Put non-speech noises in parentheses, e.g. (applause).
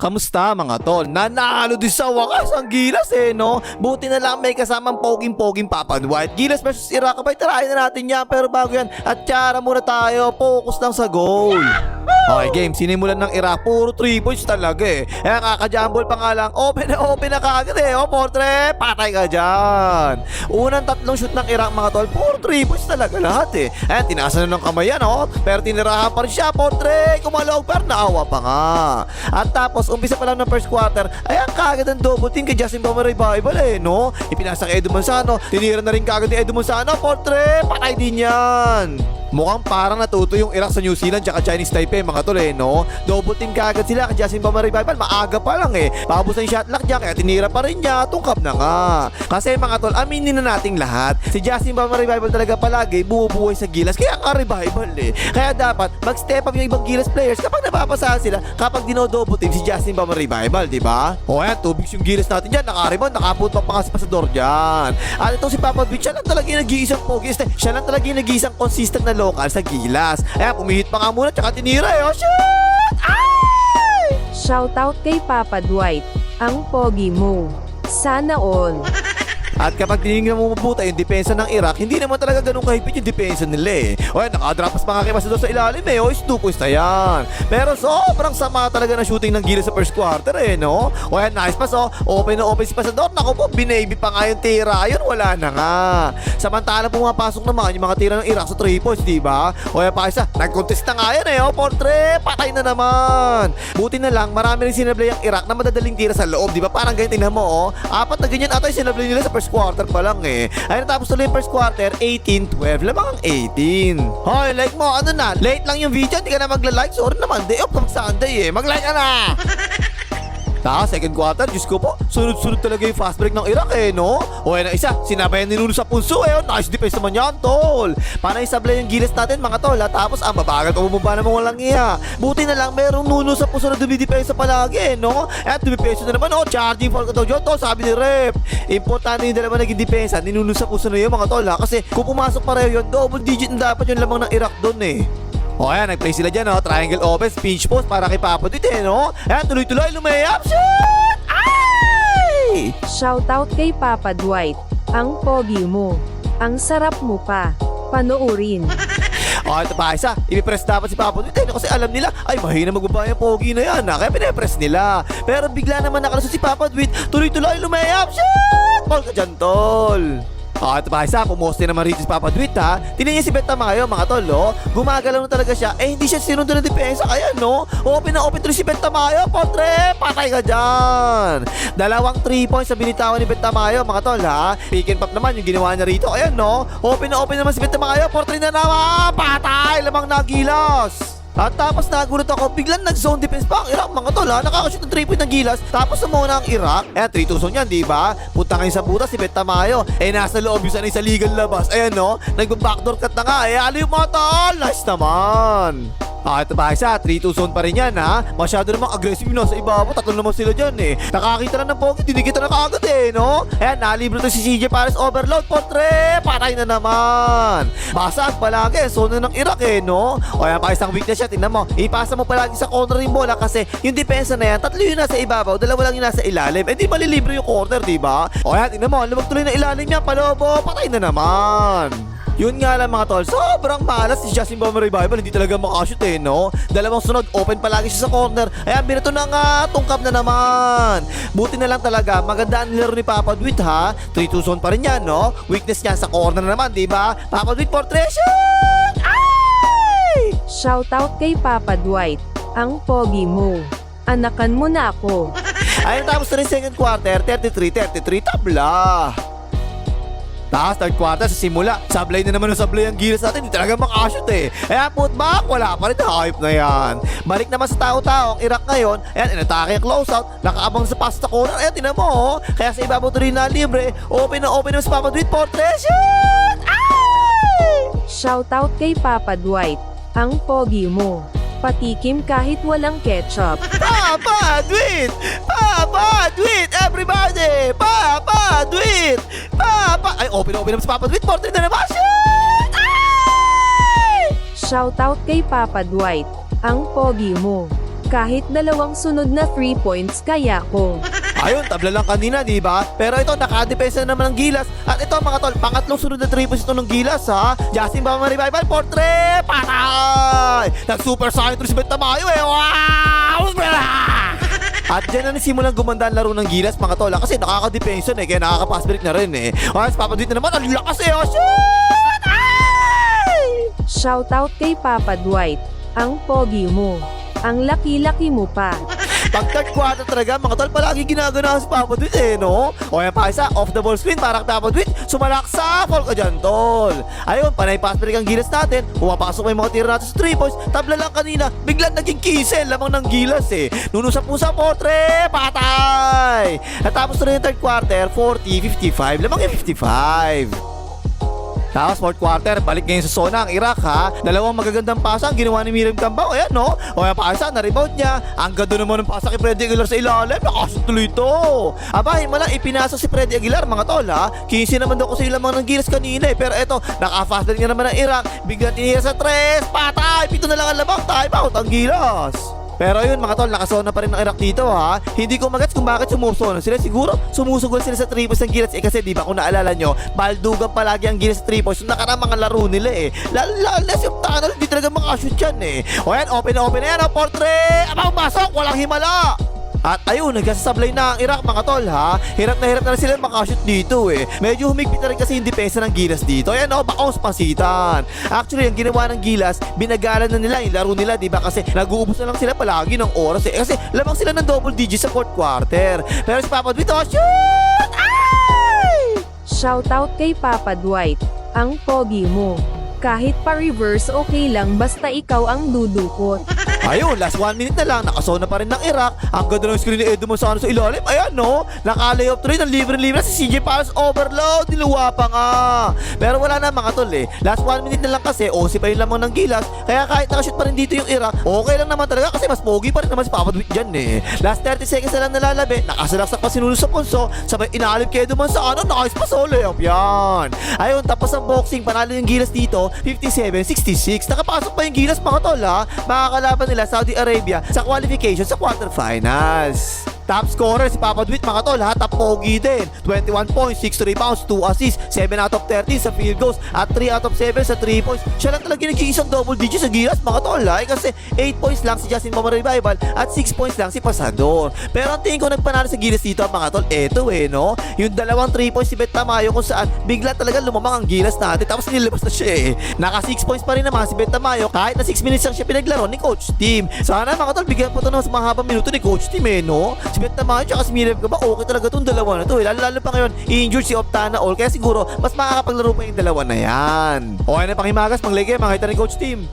Kamusta mga tol? Nanalo din sa wakas ang Gilas eh no? Buti na lang may kasamang poging-poging Papa White. Gilas versus Iraq. Abay, tarahin na natin yan. Pero bago yan, at tsara muna tayo. Focus lang sa goal. Okay game, sinimulan ng Iraq. Puro 3 points talaga eh. Eh kakajambol pa nga lang. Open na open na kagad eh. O portre, patay ka dyan. Unang tatlong shoot ng Iraq mga tol. Puro 3 points talaga lahat eh. Eh, tinasa na ng kamay yan oh. Pero tinirahan pa rin siya. Portre, kumalog pero naawa pa nga. At tapos, umpisa pa lang ng first quarter, ayan kagad ang double team kay Justin Bama Revival eh, no? Ipinasa kay Edu Manzano, tinira na rin kagad ni Edu Manzano, portre, patay din yan. Mukhang parang natuto yung Iraq sa New Zealand tsaka Chinese Taipei mga tol eh, no? Double team kagad sila kay Justin Bama Revival, maaga pa lang eh. Pabos na yung shot lock niya, kaya tinira pa rin niya, tungkap na nga. Kasi mga tol, aminin na nating lahat, si Justin Bama Revival talaga palagi bumubuhay sa gilas, kaya nga revival eh. Kaya dapat mag-step up yung ibang gilas players kapag napapasahan sila kapag dino-double team si Justin Bama Revival, di ba? O yan, tubig yung gilas natin dyan, nakaribon, nakapunta pa nga si Pasador dyan. At itong si Papa Beach, siya lang talaga yung nag-iisang pogi, siya lang talaga yung nag-iisang consistent na local sa gilas. Ayan, pumihit pa nga muna, tsaka tinira eh, oh shit! Ay! Shoutout kay Papa Dwight, ang pogi mo. Sana all. At kapag tinignan mo mabuti yung depensa ng Iraq, hindi naman talaga ganun kahigpit yung depensa nila eh. O yan, nakadropas pa nga kay Masador sa ilalim eh. O, is 2 points na yan. Pero sobrang sama talaga ng shooting ng Gilas sa first quarter eh, no? O nice pass oh. Open na open si Pasador. Naku po, binaybi pa nga yung tira. Yun, wala na nga. Samantala pumapasok naman yung mga tira ng Iraq sa 3 points, di ba? O yan pa isa, nag-contest na nga yan eh. O, portre, patay na naman. Buti na lang, marami rin sinablay ang Iraq na madadaling tira sa loob, di ba? Parang ganyan, tingnan mo, oh. Apat na ganyan ata yung sinablay nila sa first quarter pa lang eh. Ay natapos tuloy yung first quarter, 18-12. Lamang ang 18. Hoy, like mo, ano na? Late lang yung video, hindi ka na magla-like. Sorry naman, day off pag Sunday eh. Mag-like ka na! Tapos, second quarter, Diyos ko po, sunod-sunod talaga yung fast break ng Iraq eh, no? O yan ang isa, sinabayan ni Nuno sa punso eh, oh. nice defense naman yan, tol. Para isablay yung gilas natin, mga tol, ha? Tapos, ang babagal pa bumaba naman walang iya. Buti na lang, merong Nuno sa punso na dumidepensa palagi, eh, no? At dumidepensa na naman, oh, charging for daw yun, tol, sabi ni Rep. Importante yung dalawa naging depensa, ni Nuno sa punso na yun, mga tol, ha? Kasi, kung pumasok pareho yun, double digit na dapat yung lamang ng Iraq doon, eh. O ayan, nag-play sila dyan, no? Triangle open, pinch post para kay Papa eh, no? Ayan, tuloy-tuloy, lumayap, shoot! Ay! Shoutout kay Papa Dwight, ang pogi mo. Ang sarap mo pa. Panoorin. (laughs) O, ito pa isa. Ipipress dapat si Papa no? Kasi alam nila, ay, mahina magbaba yung pogi na yan, ha? Kaya pinapress nila. Pero bigla naman nakalusot si Papa Dwit, tuloy-tuloy, lumayap, shoot! Ball ka dyan, tol! Ah, ito pa isa, pumoste naman rito si Papa Dwit ha. Tingnan niya si Beta mga mga tol, no? Gumagalaw na talaga siya. Eh, hindi siya sinundo ng depensa, kaya no? Open na open tuloy si Beta Mayo, portre! Patay ka dyan! Dalawang 3 points sa binitawan ni Beta Mayo, mga tol ha. Pick and pop naman yung ginawa niya rito. Ayan, no? Open na open naman si Beta Mayo, portre na naman! Patay! Lamang nagilas! At tapos nagulat ako, biglang nag-zone defense pa ang Iraq mga tol ha. Nakakashoot ng 3 point ng gilas. Tapos muna ang Iraq. Eh, 3 zone yan, di ba? Punta ngayon sa butas si Bet Tamayo. Eh, nasa loob yung sanay sa legal labas. Ayan no, nag-backdoor cut na nga. Eh, aliw mga tol. Nice naman. Ah, ito ba isa? 3-2 zone pa rin yan ha. Masyado namang aggressive yun sa ibabaw. Tatlo naman sila dyan eh. Nakakita na ng pogi, dinikita na kaagad eh, no? Ayan, nalibro to si CJ Pares overload. Potre! Patay na naman. Basag palagi. Zone na ng Iraq eh, no? O yan pa isang weakness siya. Tingnan mo. Ipasa mo palagi sa corner yung bola kasi yung depensa na yan, tatlo yung nasa ibabaw, dalawa lang yung nasa ilalim. Eh di malilibre yung corner, di ba? O yan, tingnan mo. Lumag tuloy na ilalim yan. Palobo. Patay na naman. Yun nga lang mga tol, sobrang malas si Justin Bomber Revival, hindi talaga makashoot eh, no? Dalawang sunod, open palagi siya sa corner. Ayan, binato na nga, tungkap na naman. Buti na lang talaga, maganda ang nilaro ni Papa Dwit ha. 3-2 zone pa rin yan, no? Weakness niya sa corner na naman, di ba? Papa Dwit for treasure! Ay! Shoutout kay Papa Dwight, ang pogi mo. Anakan mo na ako. (laughs) Ayun, tapos na rin second quarter, 33-33, tabla. Tapos third quarter sa simula, sablay na naman ng sablay ang gilas natin, hindi talaga makashoot eh. Kaya putback, wala pa rin hype na yan. Balik naman sa tao-tao, ang Iraq ngayon, ayan, inatake ang closeout, nakaabang sa pass sa corner, ayan, tinan mo, oh. Kaya sa ibabaw tuloy na libre, open na open naman sa Papa Dwight, portrait, shoot! Ay! Shoutout kay Papa Dwight, ang pogi mo. Patikim kahit walang ketchup. Papa Dwit! Papa Dwit! Everybody! Papa Dwit! Papa... Ay, open open naman si Papa Dwit. Portrait na naman. Shoot! Ay! Shoutout kay Papa Dwight, ang pogi mo. Kahit dalawang sunod na 3 points kaya ko. (laughs) Ayun, tabla lang kanina, di ba? Pero ito, nakadepensa na naman ng Gilas. At ito, mga tol, pangatlong sunod na 3 points ito ng Gilas, ha? Justin Bama Revival, portrait! Patay! Nag-super si Bet Tamayo, eh! Wow! At dyan na nasimulang gumanda ang laro ng Gilas, mga tol? Kasi nakaka-depensa, eh, kaya nakaka-pass break na rin, eh. O, sa Papa Dwight na naman, ang lakas, eh, oh, shoot! Ay! Shoutout kay Papa Dwight. Ang pogi mo. Ang laki-laki mo pa. Pag third quarter talaga, mga tol, palagi ginaganahan si Papa Dwight eh, no? O yan pa isa, off the ball screen, parang Papa Dwight, sumalaksa, fall ka dyan, tol. Ayun, panay pass break ang gilas natin, pumapasok may mga tira natin sa 3 points, tabla lang kanina, biglang naging kisel, lamang ng gilas eh. Nunusap-usap, potre, patay! Natapos na rin yung third quarter, 40-55, lamang yung 55. Tapos fourth quarter, balik ngayon sa zona ang Iraq ha. Dalawang magagandang pasa ang ginawa ni Miriam Cambao. Ayan no. O yan pasa, na-rebound niya. Ang ganda naman ng pasa kay Freddy Aguilar sa ilalim. Nakasot tuloy ito. Aba, himala, ipinasok si Freddy Aguilar mga tol ha. 15 naman daw ko sa ilamang ng gilas kanina eh. Pero eto, naka-fast nga naman ng Iraq. Biglang tinira sa tres. Patay! Pito na lang ang labang. Time out ang gilas. Pero yun mga tol, nakasona pa rin ng Iraq dito ha. Hindi ko magets kung bakit sumusona sila. Siguro sumusugol sila sa 3 points ng Gilas eh kasi di ba kung naalala nyo, baldugan palagi ang Gilas sa 3 points. Yung nakarang mga laro nila eh. Lalalas yung tunnel, hindi talaga makashoot yan eh. O yan, open na open na yan, oh, portrait! Abang pasok, walang himala! At ayun, nagsasablay na ang Iraq mga tol ha. Hirap na hirap na sila makashoot dito eh. Medyo humigpit na rin kasi yung depensa ng Gilas dito. Ayan o, bakaos pasitan. Actually, ang ginawa ng Gilas, binagalan na nila yung laro nila, di ba? Kasi nag-uubos na lang sila palagi ng oras eh. Kasi lamang sila ng double digits sa fourth quarter. Pero si Papa Dwight, oh, shoot! Ay! Shoutout kay Papa Dwight. Ang pogi mo. Kahit pa-reverse okay lang basta ikaw ang dudukot. (laughs) Ayun, last one minute na lang, nakasona pa rin ng Iraq. Ang ganda ng screen ni Edo Manzano sa ilalim. Ayan, no? Naka-layup tuloy ng libre-libre si CJ Palos overload. Niluwa pa nga. Pero wala na mga tol eh. Last one minute na lang kasi, 11 pa yung lamang ng gilas. Kaya kahit nakashoot pa rin dito yung Iraq, okay lang naman talaga kasi mas pogi pa rin naman si Papa Dwight dyan eh. Last 30 seconds na lang nalalabi, nakasalaksak pa si Nuno sa punso, sabay inaalip kay Edo Manzano, nice pa sa layup yan. Ayun, tapos ang boxing, panalo yung gilas dito, 57-66. Nakapasok pa yung gilas mga tol ha. Makakalaban nila Saudi Arabia sa qualification sa quarterfinals. Top scorer si Papa Dwight mga tol ha, top pogi din. 21 points, 6 rebounds, 2 assists, 7 out of 13 sa field goals at 3 out of 7 sa 3 points. Siya lang talaga nag-iisang double digits sa Gilas mga tol ha, eh, kasi 8 points lang si Justin Mama Revival at 6 points lang si Pasador. Pero ang tingin ko nagpanalo sa Gilas dito mga tol, eto eh no, yung dalawang 3 points si Bet Tamayo kung saan bigla talaga lumamang ang Gilas natin tapos nilabas na siya eh. Naka 6 points pa rin naman si Bet Tamayo kahit na 6 minutes lang siya pinaglaro ni Coach Team. Sana mga tol, bigyan po ito ng mga habang minuto ni Coach Team eh no. Si Bet Tamayo tsaka si Mirev ba okay talaga itong dalawa na to eh. Lalo, lalo pa ngayon, i-injured si Optana All kaya siguro mas makakapaglaro pa yung dalawa na yan. Okay na panghimagas, panglege, makita ni Coach Team.